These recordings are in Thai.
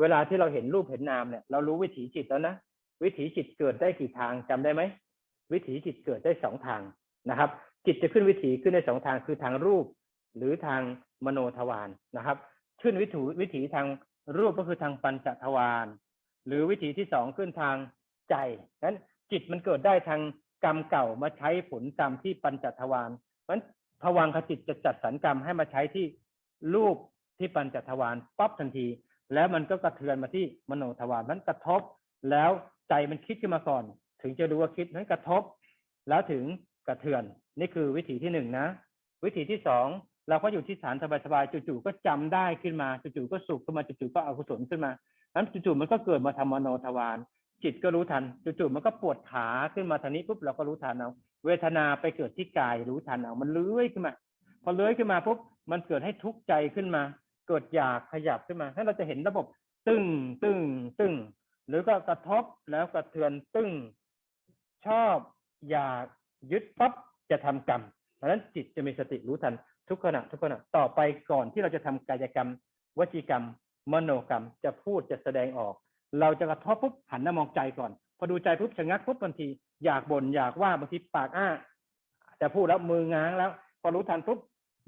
เวลาที่เราเห็นรูปเห็นนามเนี่ยเรารู้วิถีจิตแล้วนะวิถีจิตเกิดได้กี่ทางจำได้ไหมวิถีจิตเกิดได้สองทางนะครับ จิตจะขึ้นวิถีขึ้นได้สองทางคือทางรูป หรือทางมโนทวารนะครับ ขึ้นวิถีวิถีทางรูปก็คือทางปัญจทวารหรือวิถีที่สองขึ้นทางใจนั้นจิตมันเกิดได้ทางกรรมเก่ามาใช้ผลกรรมที่ปัญจทวารเพราะฉะนั้นทวารคจิตจะจัดสรรกรรมให้มาใช้ที่รูปที่ปัญจทวารปั๊บทันที แล้วมันก็กระเทือนมาที่มโนทวารนั้นกระทบ แล้วใจมันคิดขึ้นมาก่อน ถึงจะรู้ว่าคิดนั้นกระทบ แล้วถึงกระเทือน นี่คือวิถีที่หนึ่งนะ วิถีที่สองเราก็อยู่ที่ฐานสบายๆจู่ๆก็จำได้ขึ้นมาจู่ๆก็สุขขึ้นมาจู่ๆก็อกุศลขึ้นมานั้นจู่ๆมันก็เกิดมาทำมโนทวารจิตก็รู้ทันจู่ๆมันก็ปวดขาขึ้นมาทางนี้ปุ๊บเราก็รู้ทันเอาเวทนาไปเกิดที่กายรู้ทันเอามันเลื้อยขึ้นมา พอเลื้อยขึ้นมาปุ๊บมันเกิดให้ทุกข์ใจขึ้นมา เกิดอยากขยับขึ้นมาให้เราจะเห็นระบบตึ้งตึ้งตึ้งหรือก็กระทบแล้วกระเทือนตึ้งชอบอยากยึดปั๊บจะทำกรรมเพราะฉะนั้นจิตจะมีสติรู้ทันทุกขณะทุกขณะต่อไปก่อนที่เราจะทำกายกรรม วจีกรรม มโนกรรมจะพูดจะแสดงออก เราจะกระทบปุ๊บหันหน้ามองใจก่อน พอดูใจปุ๊บชะงักปุ๊บบางทีอยากบ่นอยากว่าบางทีปากอ้าจะพูดแล้วมือง้างแล้ว พอรู้ทันปุ๊บ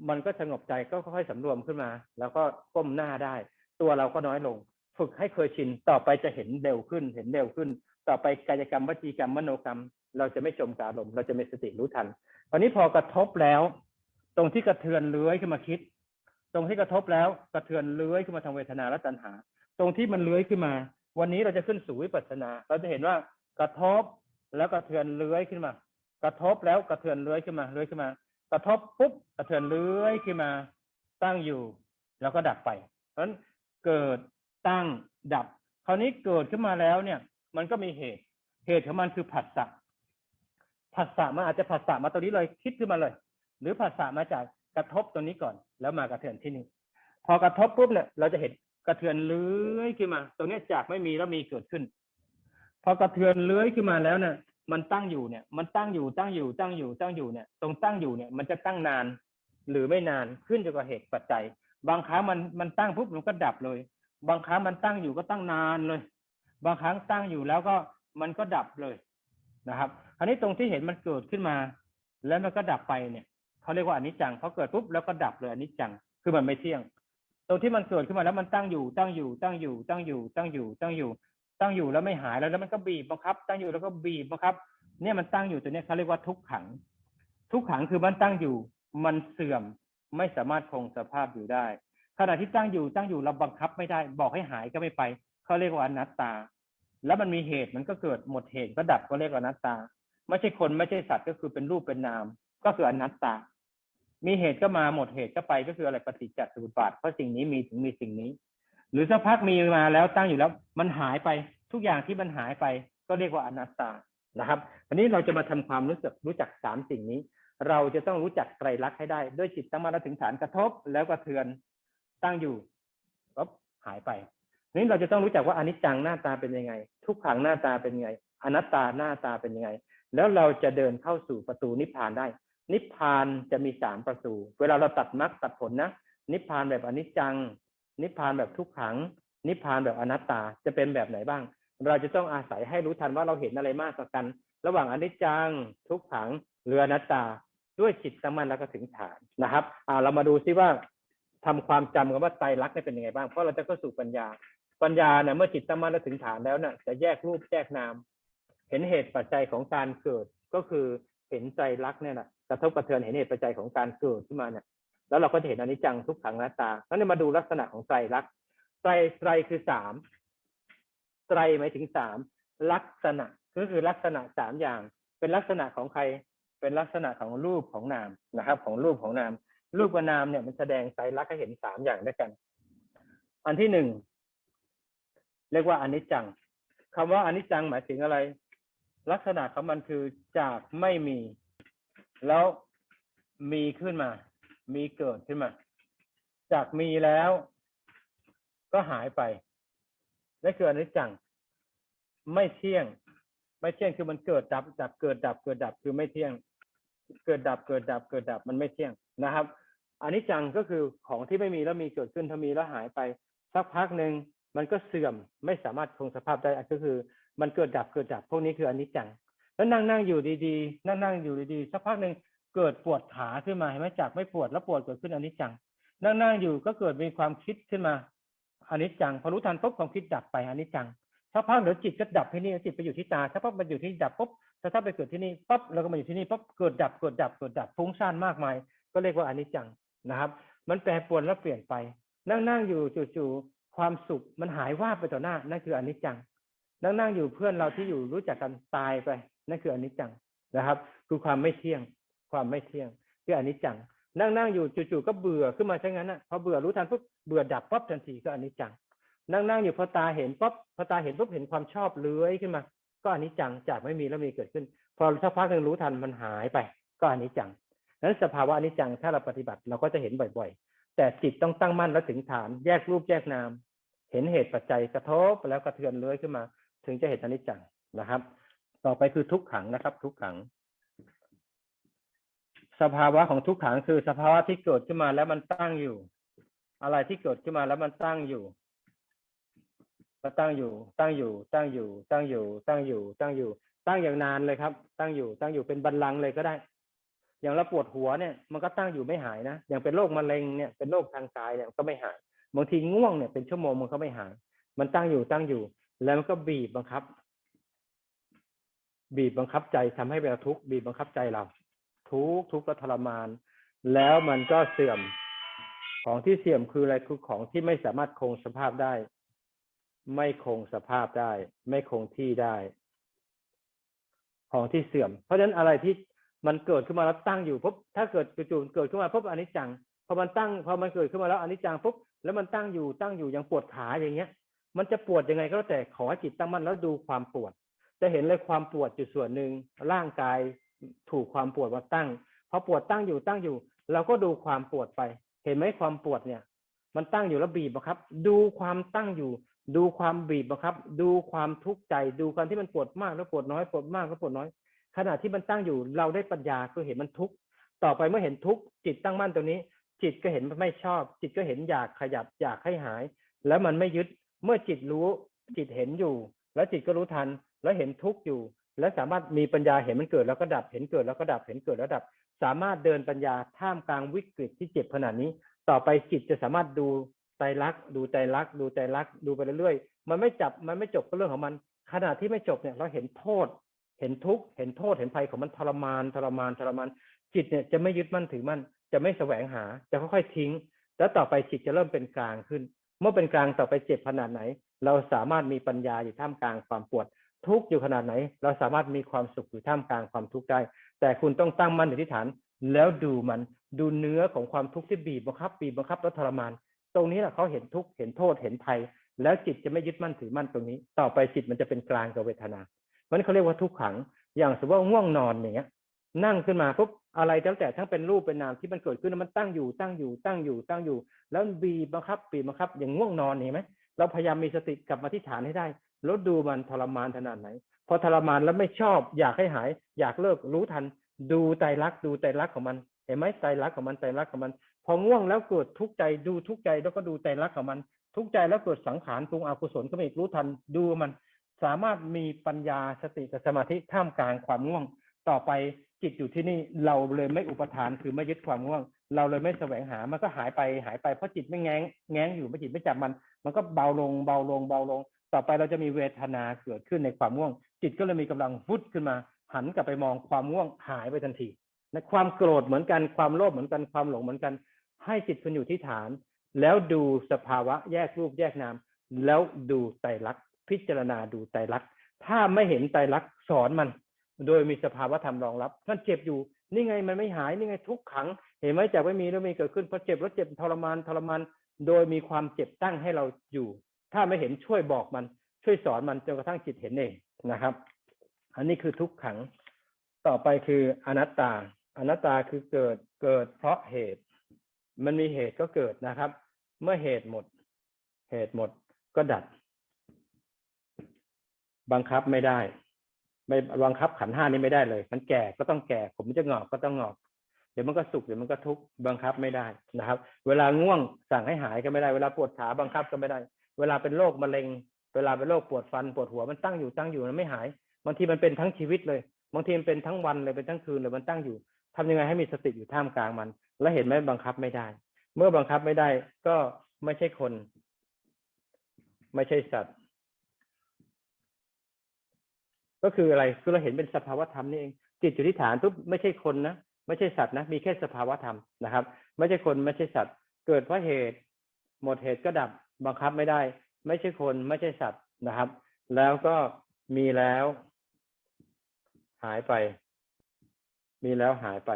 มันก็สงบใจก็ค่อยๆสำรวมขึ้นมา แล้วก็ก้มหน้าได้ ตัวเราก็น้อยลง ฝึกให้เคยชินต่อไปจะเห็นเร็วขึ้น เห็นเร็วขึ้น ต่อไปกายกรรมวจีกรรมมโนกรรม เราจะไม่จมกบอารมเราจะมีสติรู้ทันตอนนี้พอกระทบแล้ว ตรงที่กระเทือนเลื้อยขึ้นมาคิด ตรงที่กระทบแล้วกระเทือนเลื้อยขึ้นมาทางเวทนาและตัณหา ตรงที่มันเลื้อยขึ้นมา วันนี้เราจะขึ้นสู่วิปัสสนา เราจะเห็นว่ากระทบแล้วกระเทือนเลื้อยขึ้นมา กระทบแล้วกระเทือนเลื้อยขึ้นมาเลื้อยขึ้นมา กระทบปุ๊บกระเทือนเลื้อยขึ้นมาตั้งอยู่ แล้วก็ดับไป เพราะฉะนั้นเกิดตั้งดับ คราวนี้เกิดขึ้นมาแล้วเนี่ย มันก็มีเหตุ เหตุของมันคือผัสสะผัสสะมันอาจจะผัสสะมาตรงนี้เลยคิดขึ้นมาเลย หรือผัสสะมาจากกระทบตรงนี้ก่อน แล้วมากระเทือนที่นี่พอกระทบปุ๊บเนี่ยเราจะเห็นกระเทือนเลื้อยขึ้นมา ตรงนี้จากไม่มีแล้วมีเกิดขึ้น พอกระเทือนเลื้อยขึ้นมาแล้วเนี่ย มันตั้งอยู่เนี่ย มันตั้งอยู่ตั้งอยู่ตั้งอยู่ตั้งอยู่เนี่ย ตรงตั้งอยู่เนี่ย มันจะตั้งนานหรือไม่นานขึ้นอยู่กับเหตุปัจจัย บางครั้งมันมันตั้งปุ๊บมันก็ดับเลย บางครั้งมันตั้งอยู่ก็ตั้งนานเลย บางครั้งตั้งอยู่แล้วก็มันก็ดับเลยนะครับ คราวนี้ตรงที่เห็นมันเกิดขึ้นมา แล้วมันก็ดับไปเนี่ยเขาเรียกว่าอนิจจังเขาเกิดปุ๊บแล้วก็ดับเลยอนิจจังคือมันไม่เที่ยง ตรงที่มันเกิดขึ้นมาแล้วมันตั้งอยู่ตั้งอยู่ตั้งอยู่ตั้งอยู่ตั้งอยู่ตั้งอยู่ ตั้งอยู่แล้วไม่หายแล้วแล้วมันก็บีบบังคับ ตั้งอยู่แล้วก็บีบบังคับ เนี่ยมันตั้งอยู่ตัวเนี้ยเขาเรียกว่าทุกขัง ทุกขังคือมันตั้งอยู่ มันเสื่อมไม่สามารถคงสภาพอยู่ได้ ขณะที่ตั้งอยู่ตั้งอยู่เราบังคับไม่ได้ บอกให้หายก็ไม่ไปเขาเรียกว่าอนัตตา แล้วมันมีเหตุมันก็เกิดหมดเหตุก็ดับก็เรียกว่าอนัตตา ไม่ใช่คนไม่ใช่สัตว์ก็คือเป็นรูปเป็นนาม ก็คืออนัตตา มีเหตุก็มาหมดเหตุก็ไปก็คืออะไรปฏิจจสมุปบาทเพราะสิ่งนี้มีถึงมีสิ่งนี้ หรือสักพักมีมาแล้วตั้งอยู่แล้วมันหายไปทุกอย่างที่มันหายไป ก็เรียกว่าอนัตตานะครับอันนี้เราจะมาทำความรู้สึกรู้จักสามสิ่งนี้ เราจะต้องรู้จักไตรลักษณ์ให้ได้ ด้วยจิตตั้งมาถึงฐานกระทบแล้วกระเทือนตั้งอยู่ก็หายไปนี้เราจะต้องรู้จักว่าอนิจจังหน้าตาเป็นยังไง ทุกขังหน้าตาเป็นยังไง อนัตตาหน้าตาเป็นยังไง แล้วเราจะเดินเข้าสู่ประตูนิพพานได้ นิพพานจะมีสามประตู เวลาเราตัดมรรคตัดผลนะนิพพานแบบอนิจจัง นิพพานแบบทุกขัง นิพพานแบบอนัตตาจะเป็นแบบไหนบ้าง เราจะต้องอาศัยให้รู้ทันว่าเราเห็นอะไรมากกว่ากัน ระหว่างอนิจจัง ทุกขังหรืออนัตตา ด้วยจิตตะมันแล้วก็ถึงฐานนะครับอ่าเรามาดูซิว่าทำความจำกันว่าไตรลักษณ์เป็นยังไงบ้าง เพราะเราจะเข้าสู่ปัญญา ปัญญาเนี่ยเมื่อจิตตะมันแล้วถึงฐานแล้วเนี่ยจะแยกรูปแยกนาม เห็นเหตุปัจจัยของการเกิดก็คือเห็นใจรักเนี่ยแหละกระทบกระเทือนเห็นเหตุปัจจัยของการเกิดขึ้นมาเนี่ย แล้วเราก็จะเห็นอนิจจังทุกขังอนัตตาแล้วเนี่ยมาดูลักษณะของไตรลักษณ์ไตรไตรคือสามไตรหมายถึงสามลักษณะก็คือลักษณะสามอย่าง เป็นลักษณะของใคร เป็นลักษณะของรูปของนามนะครับ ของรูปของนาม รูปกับนามเนี่ยมันแสดงไตรลักษณ์ให้เห็นสามอย่างด้วยกัน อันที่หนึ่งเรียกว่าอนิจจังคำว่าอนิจจังหมายถึงอะไร ลักษณะของมันคือจากไม่มี แล้วมีขึ้นมา มีเกิดขึ้นมา จากมีแล้ว ก็หายไปนั่นคืออนิจจัง ไม่เที่ยง ไม่เที่ยงคือมันเกิดดับ ดับเกิดดับเกิดดับคือไม่เที่ยง เกิดดับเกิดดับ เกิดดับมันไม่เที่ยงนะครับอนิจจังก็คือของที่ไม่มีแล้วมีเกิดขึ้นถ้ามีแล้วหายไป สักพักหนึ่งมันก็เสื่อมไม่สามารถคงสภาพได้ก็คือ มันเกิดดับเกิดดับพวกนี้คืออนิจจัง แล้วนั่งนั่งอยู่ดีๆ นั่งนั่งอยู่ดีๆ สักพักหนึ่ง เกิดปวดขาขึ้นมาเห็นไหมจากไม่ปวดแล้วปวดเกิดขึ้นอนิจจัง นั่งนั่งอยู่ก็เกิดมีความคิดขึ้นมาอนิจจังพอรู้ทันปุ๊บความคิดดับไปอนิจจังสักพักเดี๋ยวจิตก็ดับที่นี่จิตไปอยู่ที่ตาสักพักมันอยู่ที่ดับปุ๊บถ้าถ้าไปเกิดที่นี่ปุ๊บแล้วก็มาอยู่ที่นี่ปุ๊บเกิดดับเกิดดับเกิดดับฟุ้งซ่านมากมาย ก็เรียกว่าอนิจจังนะครับ มันแปรปรวนแล้วเปลี่ยนไป นั่งนั่งอยู่จู่ๆความสุขมันหายว่าไปต่อหน้านั่นคืออนิจจัง นั่งนั่งอยู่เพื่อนเราที่อยู่รู้จักกันตายไปนั่นคืออนิจจังนะครับ คือความไม่เที่ยง ความไม่เที่ยงคืออนิจจัง นั่งนั่งอยู่จู่ๆก็เบื่อขึ้นมาใช่งั้นนะพอเบื่อรู้ทันปุ๊บเบื่อดับปั๊บทันทีก็อนิจจัง นั่งนั่งอยู่พอตาเห็นปุ๊บพอตาเห็นปุ๊บเห็นความชอบเลื้อยขึ้นมา ก็อนิจจังจากไม่มีแล้วมีเกิดขึ้น พอสักพักหนึ่งรู้ทันมันหายไป ก็อนิจจังนั้นสภาวะอนิจจังถ้าเราปฏิบัติเราก็จะเห็นบ่อยๆ แต่จิตต้องตั้งมั่นแล้วถึงฐาน แยกรูปแยกนาม เห็นเหตุปัจจัยกระทบแล้วกระเทือนเลื้อยขึ้นมา ถึงจะเห็นอนิจจังนะครับ ต่อไปคือทุกขังนะครับ ทุกขัง สภาวะของทุกขังคือสภาวะที่เกิดขึ้นมาแล้วมันตั้งอยู่ อะไรที่เกิดขึ้นมาแล้วมันตั้งอยู่ก็ตั้งอยู่ ตั้งอยู่ ตั้งอยู่ ตั้งอยู่ ตั้งอยู่ ตั้งอยู่ ตั้งอย่างนานเลยครับ ตั้งอยู่ ตั้งอยู่เป็นบัลลังเลยก็ได้ อย่างเราปวดหัวเนี่ย มันก็ตั้งอยู่ไม่หายนะ อย่างเป็นโรคมะเร็งเนี่ย เป็นโรคทางกายเนี่ยก็ไม่หาย บางทีง่วงเนี่ยเป็นชั่วโมงมันก็ไม่หาย มันตั้งอยู่ ตั้งอยู่ แล้วมันก็บีบบังคับ บีบบังคับใจทำให้เราทุกข์ บีบบังคับใจเรา ทุกทุกก็ทรมาน แล้วมันก็เสื่อมของที่เสื่อมคืออะไรคือของที่ไม่สามารถคงสภาพได้ ไม่คงสภาพได้ ไม่คงที่ได้ ของที่เสื่อม เพราะฉะนั้นอะไรที่มันเกิดขึ้นมาแล้วตั้งอยู่ปุ๊บถ้าเกิดจู่ๆเกิดขึ้นมาปุ๊บอันิจจังพอมันตั้งพอมันเกิดขึ้นมาแล้วอันิจจังปุ๊บแล้วมันตั้งอยู่ตั้งอยู่อย่างปวดขาอย่างเงี้ย มันจะปวดยังไงก็แล้วแต่ขอให้จิตตั้งมั่นแล้วดูความปวด จะเห็นเลยความปวดอยู่ส่วนหนึ่งร่างกาย ถูกความปวดมาตั้งพอปวดตั้งอยู่ตั้งอยู่ เราก็ดูความปวดไป เห็นไหมความปวดเนี่ย มันตั้งอยู่แล้วบีบบังคับ ดูความตั้งอยู่ ดูความบีบบังคับ ดูความทุกข์ใจ ดูความที่มันปวดมากแล้วปวดน้อยปวดมากแล้วปวดน้อย ขณะที่มันตั้งอยู่ เราได้ปัญญาคือเห็นมันทุกข์ต่อไปเมื่อเห็นทุกข์จิตตั้งมั่นตรงนี้ จิตก็เห็นไม่ชอบ จิตก็เห็นอยากขยับอยากให้หาย แล้วมันไม่ยึดเมื่อจิตรู้จิตเห็นอยู่ แล้วจิตก็รู้ทันแล้วเห็นทุกข์อยู่ และสามารถมีปัญญาเห็นมันเกิดแล้วก็ดับเห็นเกิดแล้วก็ดับเห็นเกิดแล้วดับ สามารถเดินปัญญาท่ามกลางวิกฤตที่เจ็บขนาดนี้ ต่อไปจิตจะสามารถดูไตรลักษณ์ดูไตรลักษณ์ดูไตรลักษณ์ดูไปเรื่อยๆมันไม่จับมันไม่จบก็เรื่องของมัน ขณะที่ไม่จบเนี่ยเราเห็นโทษ เห็นทุกข์เห็นโทษเห็นภัยของมันทรมานทรมานทรมาน จิตเนี่ยจะไม่ยึดมั่นถือมั่นจะไม่แสวงหาจะค่อยๆทิ้ง แล้วต่อไปจิตจะเริ่มเป็นกลางขึ้น เมื่อเป็นกลางต่อไปเจ็บขนาดไหน เราสามารถมีปัญญาอยู่ท่ามกลางความปวด ทุกข์อยู่ขนาดไหน เราสามารถมีความสุขอยู่ท่ามกลางความทุกข์ได้ แต่คุณต้องตั้งมั่นอยู่ที่ฐาน แล้วดูมันดูเนื้อของความทุกข์ที่บีบบังคับ บีบบังคับแล้วทรมาน ตรงนี้แหละเขาเห็นทุกข์เห็นโทษเห็นภัย แล้วจิตจะไม่ยึดมั่นถือมั่นตรงนี้ ต่อไปจิตมันจะเป็นกลางกับเวทนามันเขาเรียกว่าทุกขัง อย่างสมมติว่าง่วงนอนอย่างเงี้ย นั่งขึ้นมาปุ๊บอะไรตั้งแต่ทั้งเป็นรูปเป็นนามที่มันเกิดขึ้นมันตั้งอยู่ตั้งอยู่ตั้งอยู่ตั้งอยู่ แล้วบีบบังคับบีบบังคับ อย่างง่วงนอนเห็นไหมเราพยายามมีสติกลับมาที่ฐานให้ได้ แล้วดูมันทรมานขนาดไหน พอทรมานแล้วไม่ชอบ อยากให้หาย อยากเลิกรู้ทัน ดูไตรลักดูไตรลักของมัน เห็นไหมไตรลักของมันไตรลักของมัน พอง่วงแล้วเกิดทุกข์ใจดูทุกข์ใจแล้วก็ดูไตรลักของมัน ทุกข์ใจแล้วเกิดสังขารปรุงอกุศลก็ไม่รู้ทันดูมัน สามารถมีปัญญาสติกับสมาธิท่ามกลางความง่วง ต่อไปจิตอยู่ที่นี่เราเลยไม่อุปทานคือไม่ยึดความง่วง เราเลยไม่แสวงหามันก็หายไปหายไปเพราะจิตไม่แง้งแง้งอยู่ไม่จิตไม่จับมัน มันก็เบาลงเบาลงเบาลง ต่อไปเราจะมีเวทนาเกิดขึ้นในความง่วง จิตก็เลยมีกำลังฟุดขึ้นมา หันกลับไปมองความง่วงหายไปทันทีในความโกรธเหมือนกันความโลภเหมือนกันความหลงเหมือนกัน ให้จิตคุณอยู่ที่ฐาน แล้วดูสภาวะแยกรูปแยกนาม แล้วดูไตรลักษณ์พิจารณาดูไตรลักษณ์ถ้าไม่เห็นไตรลักษณ์สอนมัน โดยมีสภาวะธรรมรองรับมันเจ็บอยู่นี่ไงมันไม่หายนี่ไงทุกขัง เห็นไหมจากไม่มีแล้วมีเกิดขึ้นพอเจ็บแล้วเจ็บทรมานทรมานโดยมีความเจ็บตั้งให้เราอยู่ ถ้าไม่เห็นช่วยบอกมัน ช่วยสอนมันจนกระทั่งจิตเห็นเองนะครับ อันนี้คือทุกขัง ต่อไปคืออนัตตา อนัตตาคือเกิดเกิดเพราะเหตุ มันมีเหตุก็เกิดนะครับ เมื่อเหตุหมด เหตุหมดก็ดับบังคับไม่ได้ ไม่บังคับขันห้านี้ไม่ได้เลย มันแก่ก็ต้องแก่ ผมจะงอกก็ต้องงอกเดี๋ยวมันก็สุขเดี๋ยวมันก็ทุกข์บังคับไม่ได้นะครับ เวลาง่วงสั่งให้หายก็ไม่ได้ เวลาปวดขาบังคับก็ไม่ได้ เวลาเป็นโรคมะเร็ง เวลาเป็นโรคปวดฟันปวดหัวมันตั้งอยู่ตั้งอยู่มันไม่หายบางทีมันเป็นทั้งชีวิตเลยบางทีมันเป็นทั้งวันเลยเป็นทั้งคืนเลยมันตั้งอยู่ทำยังไงให้มีสติอยู่ท่ามกลางมัน แล้วเห็นไหมบังคับไม่ได้ เมื่อบังคับไม่ได้ก็ไม่ใช่คน ไม่ใช่สัตว์ ก็คืออะไรคือเราเห็นเป็นสภาวธรรมนี่เองจิตอยู่ที่ฐานทุกไม่ใช่คนนะไม่ใช่สัตว์นะมีแค่สภาวธรรมนะครับ ไม่ใช่คนไม่ใช่สัตว์ เกิดเพราะเหตุ หมดเหตุก็ดับ บังคับไม่ได้ ไม่ใช่คนไม่ใช่สัตว์นะครับ แล้วก็มีแล้ว หายไป มีแล้วหายไป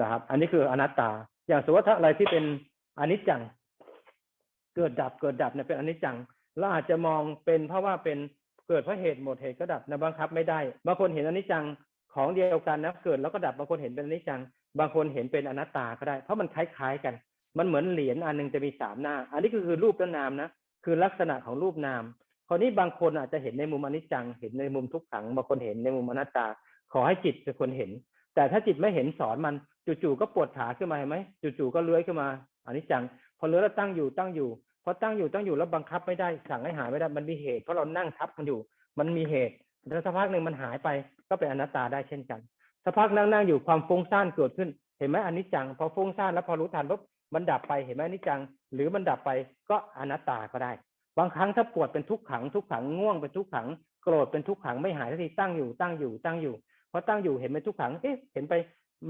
นะครับ อันนี้คืออนัตตา อย่างสมมติว่าถ้าอะไรที่เป็นอนิจจัง เกิดดับเกิดดับเนี่ยเป็นอนิจจังเราอาจจะมองเป็นเพราะว่าเป็นเกิดเพราะเหตุหมดเหตุก็ดับนะบังคับไม่ได้บางคนเห็นอนิจจังของเดียวกันนะเกิดแล้วก็ดับบางคนเห็นเป็นอนิจจัง บางคนเห็นเป็นอนัตตาก็ได้ เพราะมันคล้ายๆกัน มันเหมือนเหรียญอันหนึงจะมีสามหน้า อันนี้ก็คือรูปและนามนะ คือลักษณะของรูปนาม คราวนี้บางคนอาจจะเห็นในมุมอนิจจัง เห็นในมุมทุกขัง บางคนเห็นในมุมอนัตตา ขอให้จิตเป็นคนเห็น แต่ถ้าจิตไม่เห็นสอนมันจู่ๆก็ปวดขาขึ้นมาเห็นไหมจู่ๆก็เลื้อยขึ้นมาอนิจจัง พอเลื้อยแล้วตั้งอยู่ตั้งอยู่ พอตั้งอยู่ตั้งอยู่แล้วบังคับไม่ได้ สั่งให้หายไม่ได้ มันมีเหตุ เพราะเรานั่งทับมันอยู่ มันมีเหตุแล้วสักพักหนึ่งมันหายไป ก็เป็นอนัตตาได้เช่นกันสักพักนั่งนั่งอยู่ความฟุ้งซ่านเกิดขึ้น เห็นไหมอนิจจัง พอฟุ้งซ่านแล้วพอรู้ทันปุ๊บ มันดับไปเห็นไหมนิจัง หรือมันดับไปก็อนัตตาก็ได้ บางครั้งถ้าปวดเป็นทุกขังทุกขังง่วงเป็นทุกขังโกรธเป็นทุกขังไม่หายสักทีตั้งอยู่ตั้งอยู่ตั้งอยู่พอตั้งอยู่เห็นเป็นทุกขังเอ๊ะเห็นไป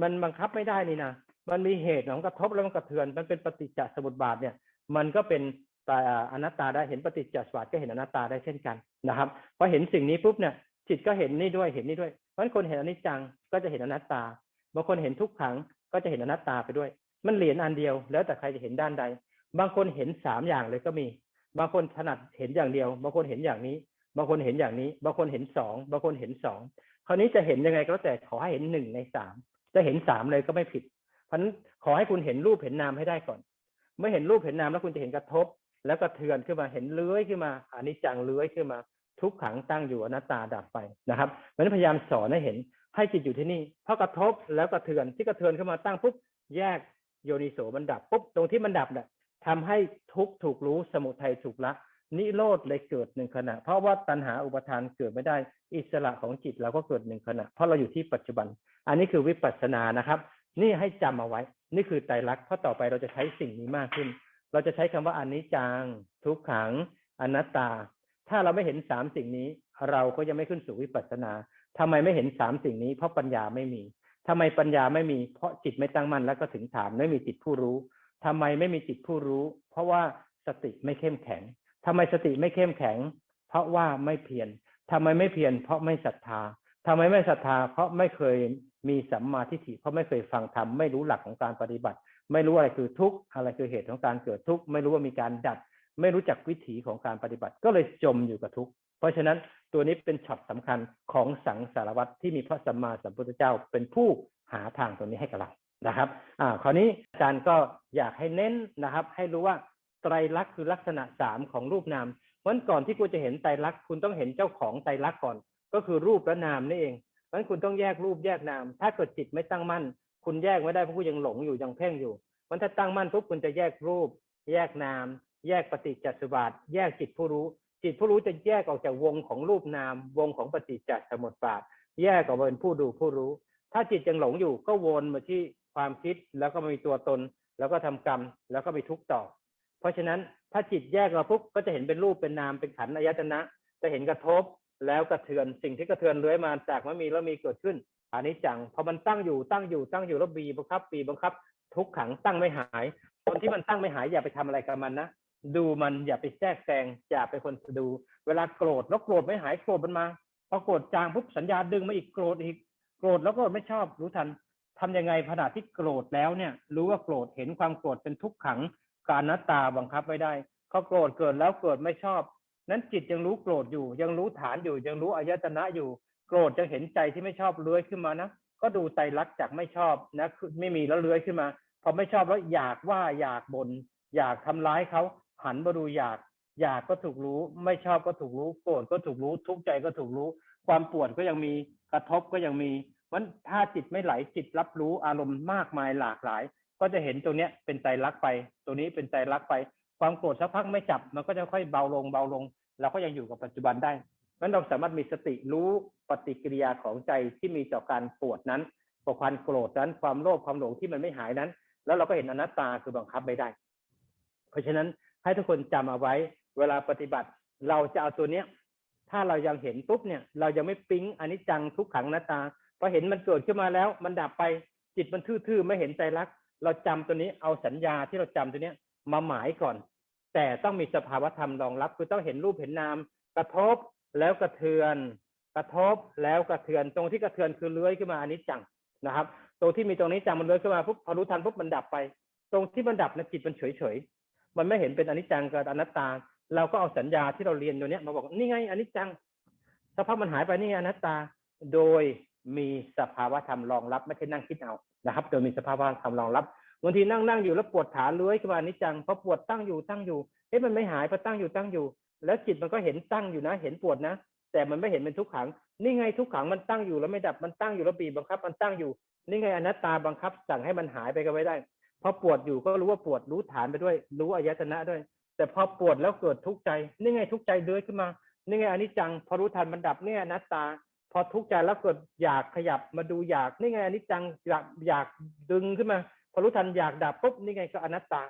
มันบังคับไม่ได้นี่นะมันมีเหตุของกระทบแล้วมันกระเทือน มันเป็นปฏิจจสมุปบาทเนี่ย มันก็เป็นแต่อนัตตาได้เห็นปฏิจจสมุปบาทก็เห็นอนัตตาได้เช่นกันนะครับพอเห็นสิ่งนี้ปุ๊บเนี่ยจิตก็เห็นนี่ด้วยเห็นนี่ด้วยเพราะฉะนั้นคนเห็นอนิจจังก็จะเห็นอนัตตาบางคนเห็นทุกขังก็จะเห็นอนัตตาไปด้วย มันเหรียญอันเดียว แล้วแต่ใครจะเห็นด้านใด บางคนเห็นสามอย่างเลยก็มี บางคนถนัดเห็นอย่างเดียว บางคนเห็นอย่างนี้ บางคนเห็นอย่างนี้ บางคนเห็นสอง บางคนเห็นสอง คราวนี้จะเห็นยังไงก็แล้วแต่ขอให้เห็นหนึ่งในสาม จะเห็นสามเลยก็ไม่ผิด เพราะนั้นขอให้คุณเห็นรูปเห็นนามให้ได้ก่อน เมื่อเห็นรูปเห็นนามแล้วคุณจะเห็นกระทบ แล้วก็เทือนขึ้นมาเห็นเลื้อยขึ้นมาอานิจจังเลื้อยขึ้นมา ทุกขังตั้งอยู่อนัตตาดับไปนะครับเพราะฉะนั้นพยายามสอนให้เห็นให้จิตอยู่ที่นี่พอกระทบแล้วกระเทือนที่กระเทือนขึ้นมาตั้งปุ๊บแยก โยนิโสมันดับปุ๊บตรงที่มันดับเนี่ยทำให้ทุกถูกรู้สมุทัยถูกละ นิโรธเลยเกิดหนึ่งขณะ เพราะว่าตัณหาอุปทานเกิดไม่ได้อิสระของจิตเราก็เกิดหนึ่งขณะ เพราะเราอยู่ที่ปัจจุบัน อันนี้คือวิปัสสนานะครับ นี่ให้จำเอาไว้ นี่คือไตรลักษณ์เพราะต่อไปเราจะใช้สิ่งนี้มากขึ้น เราจะใช้คำว่าอนิจจัง ทุกขัง อนัตตา ถ้าเราไม่เห็นสามสิ่งนี้ เราก็ยังไม่ขึ้นสู่วิปัสสนาทำไมไม่เห็นสามสิ่งนี้ เพราะปัญญาไม่มี ทำไมปัญญาไม่มีเพราะจิตไม่ตั้งมั่นแล้วก็ถึงถามไม่มีจิตผู้รู้ทำไมไม่มีจิตผู้รู้ เพราะว่าสติไม่เข้มแข็งทำไมสติไม่เข้มแข็ง เพราะว่าไม่เพียรทำไมไม่เพียรเพราะไม่ศรัทธาทำไมไม่ศรัทธา เพราะไม่เคยมีสัมมาทิฏฐิเพราะไม่เคยฟังธรรมไม่รู้หลักของการปฏิบัติ ไม่รู้อะไรคือทุกข์อะไรคือเหตุของการเกิดทุกข์ไม่รู้ว่ามีการดับไม่รู้จักวิถีของการปฏิบัติ ก็เลยจมอยู่กับทุกข์ เพราะฉะนั้นตัวนี้เป็นช็อตสำคัญของสังสารวัตรที่มีพระสัมมาสัมพุทธเจ้าเป็นผู้หาทางตรงนี้ให้กับเรานะครับอ่าคราวนี้อาจารย์ก็อยากให้เน้นนะครับ ให้รู้ว่าไตรลักษณ์คือลักษณะสามของรูปนามเพราะงั้นก่อนที่คุณจะเห็นไตรลักษณ์คุณต้องเห็นเจ้าของไตรลักษณ์ก่อน ก็คือรูปและนามนี่เองเพราะฉะนั้นคุณต้องแยกรูปแยกนาม ถ้าเกิดจิตไม่ตั้งมั่น คุณแยกไม่ได้เพราะคุณยังหลงอยู่ยังเพ่งอยู่เพราะถ้าตั้งมั่นปุ๊บคุณจะแยกรูป แยกนาม แยกปฏิจจสุบาท แยกจิตผู้รู้ จิตผู้รู้จะแยกออกจากวงของรูปนาม วงของปฏิจจสมุปบาท แยกออกมาเป็นผู้ดูผู้รู้ ถ้าจิตยังหลงอยู่ก็วนมาที่ความคิดแล้วก็มีตัวตน แล้วก็ทำกรรม แล้วก็มีทุกข์ต่อ เพราะฉะนั้นถ้าจิตแยกเราปุ๊บก็จะเห็นเป็นรูปเป็นนามเป็นขันธ์อายตนะ จะเห็นกระทบแล้วกระเทือนสิ่งที่กระเทือนเลื้อยมาจากไม่มีแล้วมีเกิดขึ้นอันนี้จังพอมันตั้งอยู่ตั้งอยู่ตั้งอยู่แล้วบีบังคับบีบังคับ ทุกขังตั้งไม่หายคนที่มันตั้งไม่หายอย่าไปทำอะไรกับมันนะ ดูมันอย่าไปแทรกแซงอย่าไปคนดู เวลาโกรธแล้วโกรธไม่หายโกรธมันมาพอโกรธจางปุ๊บสัญญาดึงมาอีกโกรธอีกโกรธแล้วก็ไม่ชอบรู้ทันทำยังไงขณะที่โกรธแล้วเนี่ย รู้ว่าโกรธเห็นความโกรธเป็นทุกขังการนัตตาบังคับไม่ได้เขาโกรธเกิดแล้วเกิดไม่ชอบ นั้นจิตยังรู้โกรธอยู่ ยังรู้ฐานอยู่ ยังรู้อายตนะอยู่ โกรธยังเห็นใจที่ไม่ชอบเลื้อยขึ้นมานะก็ดูใจรักจากไม่ชอบนะไม่มีแล้วเลื้อยขึ้นมาพอไม่ชอบแล้วอยากว่าอยากบน่นอยากทำร้ายเขา หันมาดูอยาก อยากก็ถูกรู้ ไม่ชอบก็ถูกรู้ โกรธก็ถูกรู้ ทุกข์ใจก็ถูกรู้ ความปวดก็ยังมีกระทบก็ยังมีมันถ้าจิตไม่ไหลจิตรับรู้อารมณ์มากมายหลากหลาย ก็จะเห็นตรงเนี้ยเป็นใจรักไป ตัวนี้เป็นใจรักไป ความโกรธสักพักไม่จับ มันก็จะค่อยเบาลงเบาลงเราก็ยังอยู่กับปัจจุบันได้เพราะฉะนั้นเราสามารถมีสติรู้ปฏิกิริยาของใจที่มีต่อการปวดนั้นต่อความโกรธนั้น ความโลภความหลงที่มันไม่หายนั้น แล้วเราก็เห็นอนัตตาคือบังคับไม่ได้ เพราะฉะนั้น ให้ทุกคนจำเอาไว้ เวลาปฏิบัติ เราจะเอาตัวเนี้ย ถ้าเรายังเห็นปุ๊บเนี่ย เรายังไม่ปิ๊งอนิจจังทุกขังอนัตตาพอเห็นมันเกิดขึ้นมาแล้ว มันดับไปจิตมันทื่อๆไม่เห็นใจรัก เราจำตัวนี้เอาสัญญาที่เราจำตัวเนี้ยมาหมายก่อน แต่ต้องมีสภาวธรรมรองรับ คือต้องเห็นรูปเห็นนาม กระทบแล้วกระเทือน กระทบแล้วกระเทือนตรงที่กระเทือนคือเลื้อยขึ้นมาอนิจจังนะครับ ตรงที่มีตรงนี้จังมันเลื้อยขึ้นมาปุ๊บพอรู้ทันปุ๊บมันดับไป ตรงที่มันดับนะจิตมันเฉยเฉยๆ มันไม่เห็นเป็นอนิจจังกับอนัตตา เราก็เอาสัญญาที่เราเรียนตัวเนี้ยมาบอกนี่ไงอนิจจังสภาพมันหายไปนี่ไงอนัตตา โดยมีสภาวะธรรมรองรับ ไม่ใช่นั่งคิดเอานะครับ โดยมีสภาวะธรรมรองรับบางทีนั่งนั่งอยู่แล้วปวดขาเลื้อยขึ้นมาอนิจจังพอปวดตั้งอยู่ตั้งอยู่เอ๊ะมันไม่หายพอตั้งอยู่ตั้งอยู่ แล้วจิตมันก็เห็นตั้งอยู่นะ เห็นปวดนะ แต่มันไม่เห็นเป็นทุกขัง นี่ไงทุกขังมันตั้งอยู่แล้วไม่ดับมันตั้งอยู่แล้วบีบบังคับ มันตั้งอยู่ นี่ไงอนัตตาบังคับ สั่งให้มันหายไปก็ไม่ได้ พอปวดอยู่ก็รู้ว่าปวดรู้ฐานไปด้วย รู้อายตนะด้วย แต่พอปวดแล้วเกิดทุกข์ใจนี่ไงทุกข์ใจเลื้อยขึ้นมานี่ไงอนิจจังพอรู้ทันมันดับนี่ไงอนัตตา พอทุกข์ใจแล้วเกิดอยากขยับมาดูอยากนี่ไงอนิจจังอยากอยากดึงขึ้นมา พอรู้ทันอยากดับปุ๊บนี่ไงก็อนัตตา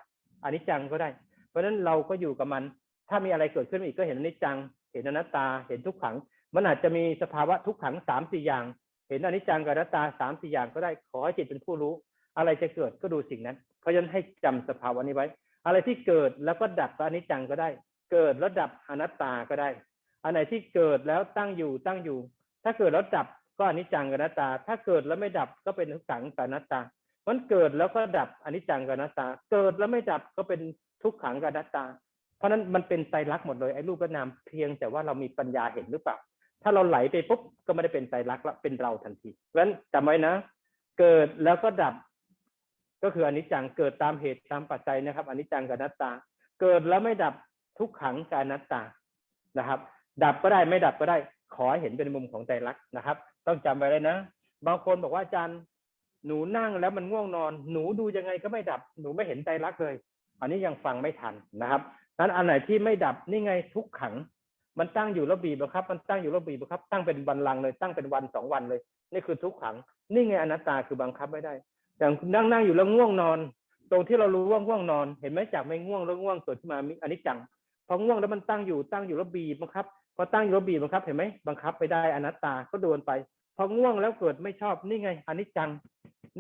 อนิจจังก็ได้ เพราะฉะนั้นเราก็อยู่กับมัน ถ้ามีอะไรเกิดขึ้นอีกก็เห็นอนิจจัง เห็นอนัตตาเห็นทุกขัง มันอาจจะมีสภาวะทุกขังสามสี่อย่าง เห็นอนิจจังกับอนัตตาสามสี่อย่างก็ได้ขอให้จิตเป็นผู้รู้ อะไรจะเกิดก็ดูสิ่งนั้น เพราะฉะนั้นให้จำสภาวะนี้ไว้ อะไรที่เกิดแล้วก็ดับก็อนิจจังก็ได้ เกิดแล้วดับอนัตตาก็ได้ อันไหนที่เกิดแล้วตั้งอยู่ตั้งอยู่ ถ้าเกิดแล้วดับก็อนิจจังกับอนัตตา ถ้าเกิดแล้วไม่ดับก็เป็นทุกขังกับอนัตตามันเกิดแล้วก็ดับอนิจจังกับอนัตตา เกิดแล้วไม่ดับก็เป็นทุกขังกับอนัตตา เพราะฉะนั้นมันเป็นไตรลักษณ์หมดเลยไอ้รูปและนามเพียงแต่ว่าเรามีปัญญาเห็นหรือเปล่า ถ้าเราไหลไปปุ๊บก็ไม่ได้เป็นไตรลักษณ์ละเป็นเราทันทีเพราะฉะนั้นจำไว้นะ เกิดแล้วก็ดับ ก็คืออนิจจังเกิดตามเหตุตามปัจจัยนะครับอนิจจังกับนัตตา เกิดแล้วไม่ดับทุกขังกับนัตตานะครับ ดับก็ได้ไม่ดับก็ได้ ขอให้เห็นเป็นมุมของใจรักนะครับ ต้องจำไว้เลยนะ บางคนบอกว่าอาจารย์หนูนั่งแล้วมันง่วงนอน หนูดูยังไงก็ไม่ดับ หนูไม่เห็นใจรักเลย อันนี้ยังฟังไม่ทันนะครับนั้นอันไหนที่ไม่ดับนี่ไงทุกขัง มันตั้งอยู่แล้วบีบบังคับ มันตั้งอยู่แล้วบีบบังคับ ตั้งเป็นวันลังเลย ตั้งเป็นวันสองวันเลย นี่คือทุกขัง นี่ไงอนัตตาคือบังคับไม่ได้ อย่างนั่งนั่งอยู่แล้วง่วงนอน ตรงที่เรารู้ว่าง่วงนอน เห็นไหมจากไม่ง่วงแล้วง่วงเกิดขึ้นมามีอนิจจังพอง่วงแล้วมันตั้งอยู่ตั้งอยู่แล้วบีบบังคับพอตั้งอยู่แล้วบีบบังคับเห็นไหมบังคับไปได้อนัตตาก็โดนไป พอง่วงแล้วเกิดไม่ชอบนี่ไงอนิจจัง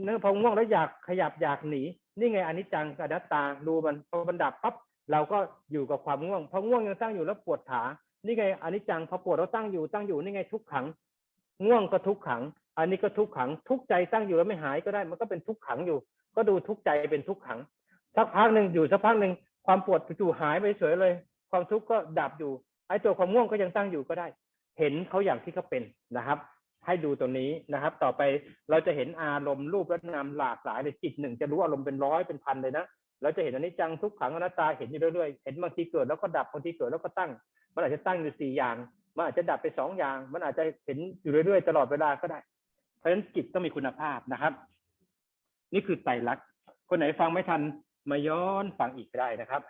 เนื้อพอง่วงแล้วอยากขยับอยากหนีนี่ไงอนิจจังอนัตตาดูมันพอมันดับปั๊บเราก็อยู่กับความง่วงพอง่วงยังตั้งอยู่แล้วปวดขานี่ไงอนิจจังพอปวดเราตั้งอยู่ตั้งอยู่นี่ไงทุกขัง ง่วงก็ทุกขัง อันนี้ก็ทุกขังทุกใจตั้งอยู่แล้วไม่หายก็ได้ มันก็เป็นทุกขังอยู่ ก็ดูทุกใจเป็นทุกขัง สักพักหนึ่งอยู่สักพักหนึ่งความปวดจู่ๆหายไปเฉยเลย ความทุกข์ก็ดับอยู่ไอ้ตัวความง่วงก็ยังตั้งอยู่ก็ได้ เห็นเขาอย่างที่เขาเป็นนะครับ ให้ดูตัวนี้นะครับ ต่อไปเราจะเห็นอารมณ์รูปและนามหลากหลายเลยจิตหนึ่งจะรู้อารมณ์เป็นร้อยเป็นพันเลยนะเราจะเห็นอันนี้จังทุกขังอนัตตาเห็นอยู่เรื่อยๆเห็นบางทีเกิดแล้วก็ดับบางทีเกิดแล้วก็ตั้งมันอาจจะตั้งอยู่สี่อย่างมันอาจจะดับไปสองอย่าง มันอาจจะเห็นอยู่เรื่อยๆตลอดเวลาก็ได้ ราะฉะนั้นจิตต้องมีคุณภาพนะครับ นี่คือไตรลักษณ์คนไหนฟังไม่ทันมาย้อนฟังอีกได้นะครับ